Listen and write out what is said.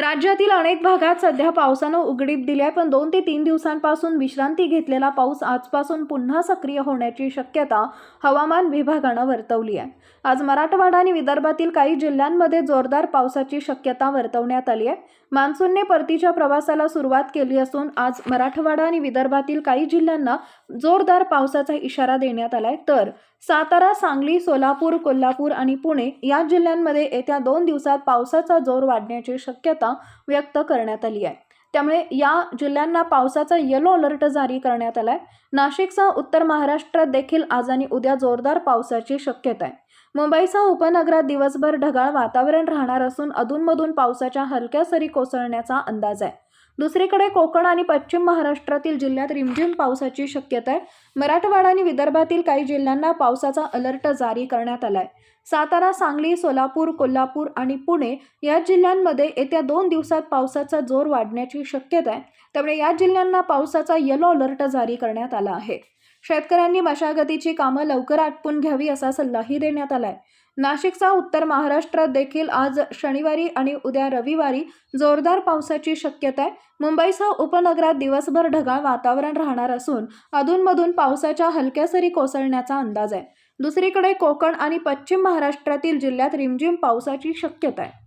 राज्यातील अनेक भागात सध्या पावसानं उघडीप दिली आहे पण दोन ते तीन दिवसांपासून विश्रांती घेतलेला पाऊस आजपासून पुन्हा सक्रिय होण्याची शक्यता हवामान विभागानं वर्तवली आहे. आज मराठवाडा आणि विदर्भातील काही जिल्ह्यांमध्ये जोरदार पावसाची शक्यता वर्तवण्यात आली आहे. मान्सूनने परतीच्या प्रवासाला सुरुवात केली असून आज मराठवाडा आणि विदर्भातील काही जिल्ह्यांना जोरदार पावसाचा इशारा देण्यात आलाय. तर सातारा सांगली सोलापूर कोल्हापूर आणि पुणे या जिल्ह्यांमध्ये येत्या दोन दिवसात पावसाचा जोर वाढण्याची शक्यता व्यक्त करण्यात आली आहे. त्यामुळे या जिल्ह्यांना पावसाचा येलो अलर्ट जारी करण्यात आला आहे नाशिकसह उत्तर महाराष्ट्रात देखील आज आणि उद्या जोरदार पावसाची शक्यता आहे. मुंबईसह उपनगरात दिवसभर ढगाळ वातावरण राहणार असून अधूनमधून पावसाच्या हलक्या सरी कोसळण्याचा अंदाज आहे. दुसरीकडे कोकण आणि पश्चिम महाराष्ट्रातील जिल्ह्यात रिमझिम पावसाची शक्यता आहे. मराठवाडा आणि विदर्भातील काही जिल्ह्यांना पावसाचा अलर्ट जारी करण्यात आलाय. सातारा सांगली सोलापूर कोल्हापूर आणि पुणे या जिल्ह्यांमध्ये येत्या दोन दिवसात पावसाचा जोर वाढण्याची शक्यता आहे. त्यामुळे या जिल्ह्यांना पावसाचा येलो अलर्ट जारी करण्यात आला आहे. शेतकऱ्यांनी मशागतीची कामं लवकर आटपून घ्यावी असा सल्लाही देण्यात आलाय. नाशिकचा उत्तर महाराष्ट्रात देखील आज शनिवारी आणि उद्या रविवारी जोरदार पावसाची शक्यता आहे. मुंबईसह उपनगरात दिवसभर ढगाळ वातावरण राहणार असून अधूनमधून पावसाच्या हलक्या सरी कोसळण्याचा अंदाज आहे. दुसरीकडे कोकण आणि पश्चिम महाराष्ट्रातील जिल्ह्यात रिमझिम पावसाची शक्यता आहे.